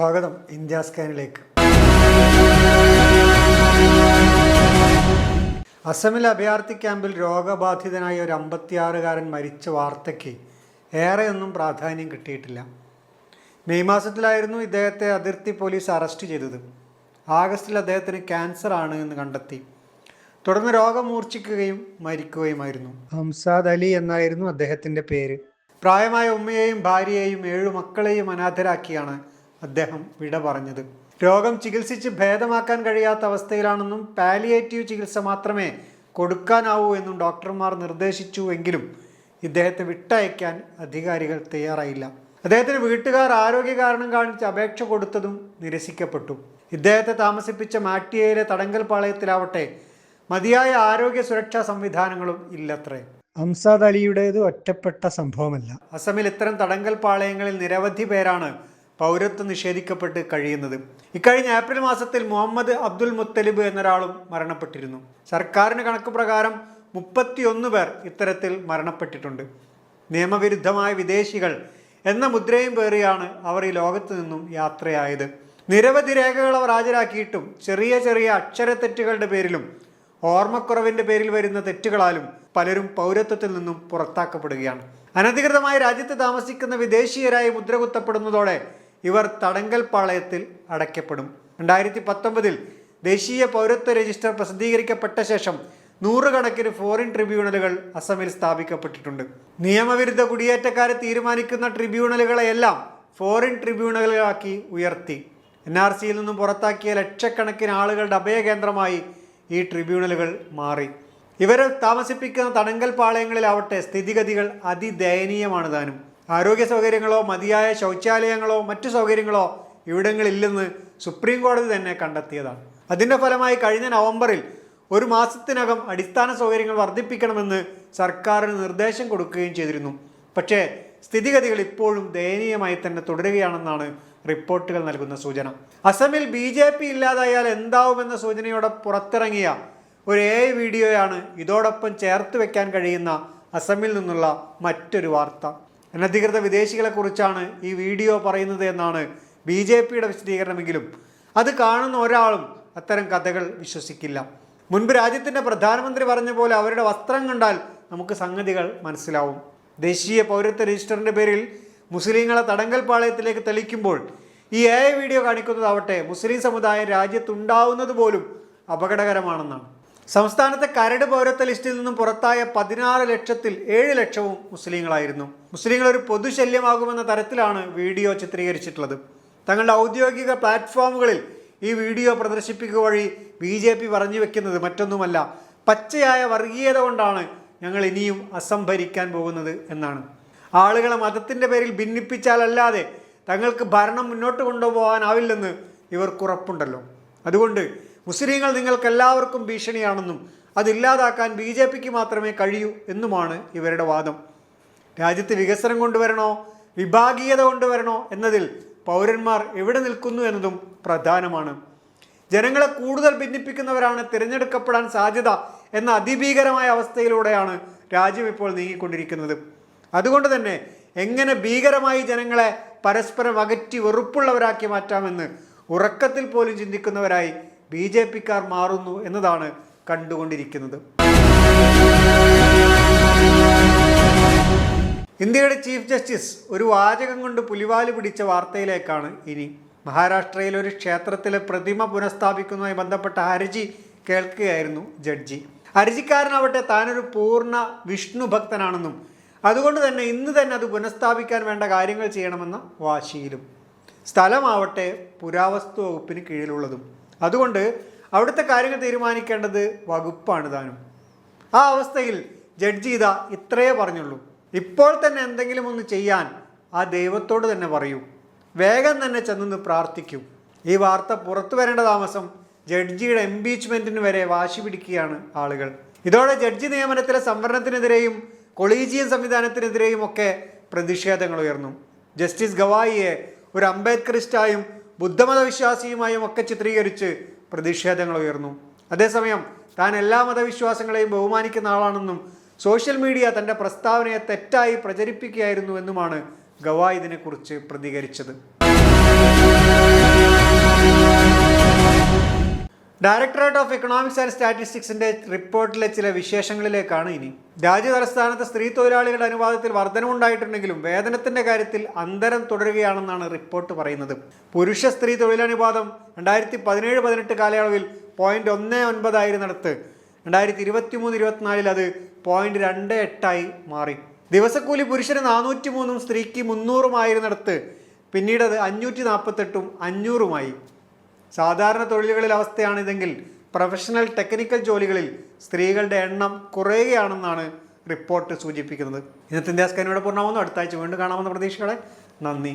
സ്വാഗതം ഇന്ത്യ സ്കാനിലേക്ക്. അസമിലെ അഭയാർത്ഥി ക്യാമ്പിൽ രോഗബാധിതനായ ഒരു അമ്പത്തിയാറുകാരൻ മരിച്ച വാർത്തയ്ക്ക് ഏറെയൊന്നും പ്രാധാന്യം കിട്ടിയിട്ടില്ല. മെയ് മാസത്തിലായിരുന്നു ഇദ്ദേഹത്തെ അതിർത്തി പോലീസ് അറസ്റ്റ് ചെയ്തത്. ആഗസ്റ്റിൽ അദ്ദേഹത്തിന് ക്യാൻസർ ആണ് എന്ന് കണ്ടെത്തി. തുടർന്ന് രോഗം മൂർച്ഛിക്കുകയും മരിക്കുകയുമായിരുന്നു. ഹംസാദ് അലി എന്നായിരുന്നു അദ്ദേഹത്തിന്റെ പേര്. പ്രായമായ ഉമ്മയെയും ഭാര്യയെയും ഏഴു മക്കളെയും അനാഥരാക്കിയാണ് അദ്ദേഹം വിട പറഞ്ഞത്. രോഗം ചികിത്സിച്ച് ഭേദമാക്കാൻ കഴിയാത്ത അവസ്ഥയിലാണെന്നും പാലിയേറ്റീവ് ചികിത്സ മാത്രമേ കൊടുക്കാനാവൂ എന്നും ഡോക്ടർമാർ നിർദ്ദേശിച്ചു എങ്കിലും ഇദ്ദേഹത്തെ വിട്ടയക്കാൻ അധികാരികൾ തയ്യാറായില്ല. അദ്ദേഹത്തിന് വീട്ടുകാർ ആരോഗ്യ കാരണം കാണിച്ച് അപേക്ഷ കൊടുത്തതും നിരസിക്കപ്പെട്ടു. ഇദ്ദേഹത്തെ താമസിപ്പിച്ച മാട്ടിയയിലെ തടങ്കൽ പാളയത്തിലാവട്ടെ മതിയായ ആരോഗ്യ സുരക്ഷാ സംവിധാനങ്ങളും ഇല്ലത്രേ. അംസാദ് അലിയുടേത് ഒറ്റപ്പെട്ട സംഭവമല്ല. അസമിൽ ഇത്തരം തടങ്കൽ പാളയങ്ങളിൽ നിരവധി പേരാണ് പൗരത്വം നിഷേധിക്കപ്പെട്ട് കഴിയുന്നത്. ഇക്കഴിഞ്ഞ ഏപ്രിൽ മാസത്തിൽ മുഹമ്മദ് അബ്ദുൽ മുത്തലിബ് എന്നൊരാളും മരണപ്പെട്ടിരുന്നു. സർക്കാരിന് കണക്ക് പ്രകാരം മുപ്പത്തിയൊന്ന് പേർ ഇത്തരത്തിൽ മരണപ്പെട്ടിട്ടുണ്ട്. നിയമവിരുദ്ധമായ വിദേശികൾ എന്ന മുദ്രയും പേറിയാണ് അവർ ഈ ലോകത്ത് നിന്നും യാത്രയായത്. നിരവധി രേഖകൾ അവർ ഹാജരാക്കിയിട്ടും ചെറിയ ചെറിയ അക്ഷരത്തെറ്റുകളുടെ പേരിലും ഓർമ്മക്കുറവിന്റെ പേരിൽ വരുന്ന തെറ്റുകളാലും പലരും പൗരത്വത്തിൽ നിന്നും പുറത്താക്കപ്പെടുകയാണ്. അനധികൃതമായി രാജ്യത്ത് താമസിക്കുന്ന വിദേശീയരായി മുദ്രകുത്തപ്പെടുന്നതോടെ ഇവർ തടങ്കൽ പാളയത്തിൽ അടയ്ക്കപ്പെടും. രണ്ടായിരത്തി പത്തൊമ്പതിൽ ദേശീയ പൗരത്വ രജിസ്റ്റർ പ്രസിദ്ധീകരിക്കപ്പെട്ട ശേഷം നൂറുകണക്കിന് ഫോറിൻ ട്രിബ്യൂണലുകൾ അസമിൽ സ്ഥാപിക്കപ്പെട്ടിട്ടുണ്ട്. നിയമവിരുദ്ധ കുടിയേറ്റക്കാരെ തീരുമാനിക്കുന്ന ട്രിബ്യൂണലുകളെയെല്ലാം ഫോറിൻ ട്രിബ്യൂണലുകളാക്കി ഉയർത്തി. എൻ ആർ സിയിൽ നിന്നും പുറത്താക്കിയ ലക്ഷക്കണക്കിന് ആളുകളുടെ അഭയകേന്ദ്രമായി ഈ ട്രിബ്യൂണലുകൾ മാറി. ഇവരെ താമസിപ്പിക്കുന്ന തടങ്കൽ പാളയങ്ങളിലാവട്ടെ സ്ഥിതിഗതികൾ അതിദയനീയമാണ് താനും. ആരോഗ്യ സൗകര്യങ്ങളോ മതിയായ ശൗചാലയങ്ങളോ മറ്റു സൗകര്യങ്ങളോ ഇവിടങ്ങളില്ലെന്ന് സുപ്രീം കോടതി തന്നെ കണ്ടെത്തിയതാണ്. അതിന്റെ ഫലമായി കഴിഞ്ഞ നവംബറിൽ ഒരു മാസത്തിനകം അടിസ്ഥാന സൗകര്യങ്ങൾ വർദ്ധിപ്പിക്കണമെന്ന് സർക്കാരിന് നിർദ്ദേശം കൊടുക്കുകയും ചെയ്തിരുന്നു. പക്ഷേ സ്ഥിതിഗതികൾ ഇപ്പോഴും ദയനീയമായി തന്നെ തുടരുകയാണെന്നാണ് റിപ്പോർട്ടുകൾ നൽകുന്ന സൂചന. അസമിൽ ബി ജെ പി ഇല്ലാതായാൽ എന്താവുമെന്ന സൂചനയോടെ പുറത്തിറങ്ങിയ ഒരു എ വീഡിയോയാണ് ഇതോടൊപ്പം ചേർത്ത് വെക്കാൻ കഴിയുന്ന അസമിൽ നിന്നുള്ള മറ്റൊരു വാർത്ത. അനധികൃത വിദേശികളെക്കുറിച്ചാണ് ഈ വീഡിയോ പറയുന്നത് എന്നാണ് ബി ജെ പിയുടെ വിശദീകരണമെങ്കിലും. അത് കാണുന്ന ഒരാളും അത്തരം കഥകൾ വിശ്വസിക്കില്ല. മുൻപ് രാജ്യത്തിന്റെ പ്രധാനമന്ത്രി പറഞ്ഞ പോലെ അവരുടെ വസ്ത്രം കണ്ടാൽ നമുക്ക് സംഗതികൾ മനസ്സിലാവും. ദേശീയ പൗരത്വ രജിസ്റ്ററിന്റെ പേരിൽ മുസ്ലിങ്ങളെ തടങ്കൽ പാളയത്തിലേക്ക് തെളിക്കുമ്പോൾ ഈ എ വീഡിയോ കാണിക്കുന്നതാവട്ടെ മുസ്ലിം സമുദായം രാജ്യത്തുണ്ടാവുന്നത് പോലും അപകടകരമാണെന്നാണ്. സംസ്ഥാനത്തെ കരട് പൗരത്വ ലിസ്റ്റിൽ നിന്നും പുറത്തായ പതിനാറ് ലക്ഷത്തിൽ ഏഴ് ലക്ഷവും മുസ്ലിങ്ങളായിരുന്നു. മുസ്ലിങ്ങൾ ഒരു പൊതുശല്യമാകുമെന്ന തരത്തിലാണ് വീഡിയോ ചിത്രീകരിച്ചിട്ടുള്ളത്. തങ്ങളുടെ ഔദ്യോഗിക പ്ലാറ്റ്ഫോമുകളിൽ ഈ വീഡിയോ പ്രദർശിപ്പിക്കുക വഴി ബി ജെ പി പറഞ്ഞു വെക്കുന്നത് മറ്റൊന്നുമല്ല പച്ചയായ വർഗീയത കൊണ്ടാണ് ഞങ്ങൾ ഇനിയും അസംഭരിക്കാൻ പോകുന്നത് എന്നാണ്. ആളുകളെ മതത്തിന്റെ പേരിൽ ഭിന്നിപ്പിച്ചാലല്ലാതെ തങ്ങൾക്ക് ഭരണം മുന്നോട്ട് കൊണ്ടുപോകാനാവില്ലെന്ന് ഇവർക്കുറപ്പുണ്ടല്ലോ അതുകൊണ്ട് മുസ്ലിങ്ങൾ നിങ്ങൾക്കെല്ലാവർക്കും ഭീഷണിയാണെന്നും അതില്ലാതാക്കാൻ ബി ജെ പിക്ക് മാത്രമേ കഴിയൂ എന്നുമാണ് ഇവരുടെ വാദം. രാജ്യത്ത് വികസനം കൊണ്ടുവരണോ? വിഭാഗീയത കൊണ്ടുവരണോ? എന്നതിൽ പൗരന്മാർ എവിടെ നിൽക്കുന്നു എന്നതും പ്രധാനമാണ്. ജനങ്ങളെ കൂടുതൽ ഭിന്നിപ്പിക്കുന്നവരാണ് തിരഞ്ഞെടുക്കപ്പെടാൻ സാധ്യത എന്ന അതിഭീകരമായ അവസ്ഥയിലൂടെയാണ് രാജ്യം ഇപ്പോൾ നീങ്ങിക്കൊണ്ടിരിക്കുന്നത്. അതുകൊണ്ട് തന്നെ എങ്ങനെ ഭീകരമായി ജനങ്ങളെ പരസ്പരം അകറ്റി വെറുപ്പുള്ളവരാക്കി മാറ്റാമെന്ന് ഉറക്കത്തിൽ പോലും ചിന്തിക്കുന്നവരായി ബി ജെ പിക്കാർ മാറുന്നു എന്നതാണ് കണ്ടുകൊണ്ടിരിക്കുന്നത്. ഇന്ത്യയുടെ ചീഫ് ജസ്റ്റിസ് ഒരു വാചകം കൊണ്ട് പുലിവാൽ പിടിച്ച വാർത്തയിലേക്കാണ് ഇനി. മഹാരാഷ്ട്രയിലെ ഒരു ക്ഷേത്രത്തിലെ പ്രതിമ പുനഃസ്ഥാപിക്കുന്നതുമായി ബന്ധപ്പെട്ട ഹർജി കേൾക്കുകയായിരുന്നു ജഡ്ജി. ഹർജിക്കാരനാവട്ടെ താനൊരു പൂർണ വിഷ്ണു ഭക്തനാണെന്നും അതുകൊണ്ട് തന്നെ ഇന്ന് തന്നെ അത് പുനഃസ്ഥാപിക്കാൻ വേണ്ട കാര്യങ്ങൾ ചെയ്യണമെന്ന വാശിയിലും. സ്ഥലമാവട്ടെ പുരാവസ്തു വകുപ്പിന് കീഴിലുള്ളതും. അതുകൊണ്ട് അവിടുത്തെ കാര്യങ്ങൾ തീരുമാനിക്കേണ്ടത് വകുപ്പാണ് താനും. ആ അവസ്ഥയിൽ ജഡ്ജി ഇതാ ഇത്രയേ പറഞ്ഞുള്ളൂ. ഇപ്പോൾ തന്നെ എന്തെങ്കിലും ഒന്ന് ചെയ്യാൻ ആ ദൈവത്തോട് തന്നെ പറയൂ. വേഗം തന്നെ ചെന്ന് പ്രാർത്ഥിക്കൂ. ഈ വാർത്ത പുറത്തു വരേണ്ട താമസം ജഡ്ജിയുടെ എംപീച്ച്മെന്റിന് വരെ വാശി പിടിക്കുകയാണ് ആളുകൾ. ഇതോടെ ജഡ്ജി നിയമനത്തിലെ സംവരണത്തിനെതിരെയും കൊളീജിയൻ സംവിധാനത്തിനെതിരെയും ഒക്കെ പ്രതിഷേധങ്ങൾ ഉയർന്നു. ജസ്റ്റിസ് ഗവായിയെ ഒരു അംബേദ്കറിസ്റ്റായും ബുദ്ധമത വിശ്വാസിയുമായും ഒക്കെ ചിത്രീകരിച്ച് പ്രതിഷേധങ്ങൾ ഉയർന്നു. അതേസമയം താൻ എല്ലാ മതവിശ്വാസങ്ങളെയും ബഹുമാനിക്കുന്ന ആളാണെന്നും സോഷ്യൽ മീഡിയ തന്റെ പ്രസ്താവനയെ തെറ്റായി പ്രചരിപ്പിക്കുകയായിരുന്നു എന്നുമാണ് ഗവായ് ഇതിനെക്കുറിച്ച് പ്രതികരിച്ചത്. ഡയറക്ടറേറ്റ് ഓഫ് എക്കണോമിക്സ് ആൻഡ് സ്റ്റാറ്റിസ്റ്റിക്സിന്റെ റിപ്പോർട്ടിലെ ചില വിശേഷങ്ങളിലേക്കാണ് ഇനി. രാജ്യ തലസ്ഥാനത്ത് സ്ത്രീ തൊഴിലാളികളുടെ അനുപാതത്തിൽ വർധനമുണ്ടായിട്ടുണ്ടെങ്കിലും വേതനത്തിന്റെ കാര്യത്തിൽ അന്തരം തുടരുകയാണെന്നാണ് റിപ്പോർട്ട് പറയുന്നത്. പുരുഷ സ്ത്രീ തൊഴിലനുപാതം രണ്ടായിരത്തി പതിനേഴ് പതിനെട്ട് കാലയളവിൽ പോയിന്റ് ഒന്ന് ഒൻപതായിരുന്നിടത്ത് രണ്ടായിരത്തി ഇരുപത്തി മൂന്ന് ഇരുപത്തിനാലിൽ അത് പോയിന്റ് രണ്ട് എട്ടായി മാറി. ദിവസക്കൂലി പുരുഷന് നാനൂറ്റി മൂന്നും സ്ത്രീക്ക് മുന്നൂറുമായിരുന്നിടത്ത് പിന്നീട് അത് അഞ്ഞൂറ്റി നാൽപ്പത്തെട്ടും അഞ്ഞൂറുമായി സാധാരണ തൊഴിലുകളിൽ അവസ്ഥയാണിതെങ്കിൽ പ്രൊഫഷണൽ ടെക്നിക്കൽ ജോലികളിൽ സ്ത്രീകളുടെ എണ്ണം കുറയുകയാണെന്നാണ് റിപ്പോർട്ട് സൂചിപ്പിക്കുന്നത്. ഇന്നത്തെ ഇന്ത്യ സ്കാനിയുടെ പൂർണമാകുന്നു അടുത്ത ആഴ്ച വീണ്ടും കാണാമെന്ന പ്രതീക്ഷയോടെ നന്ദി.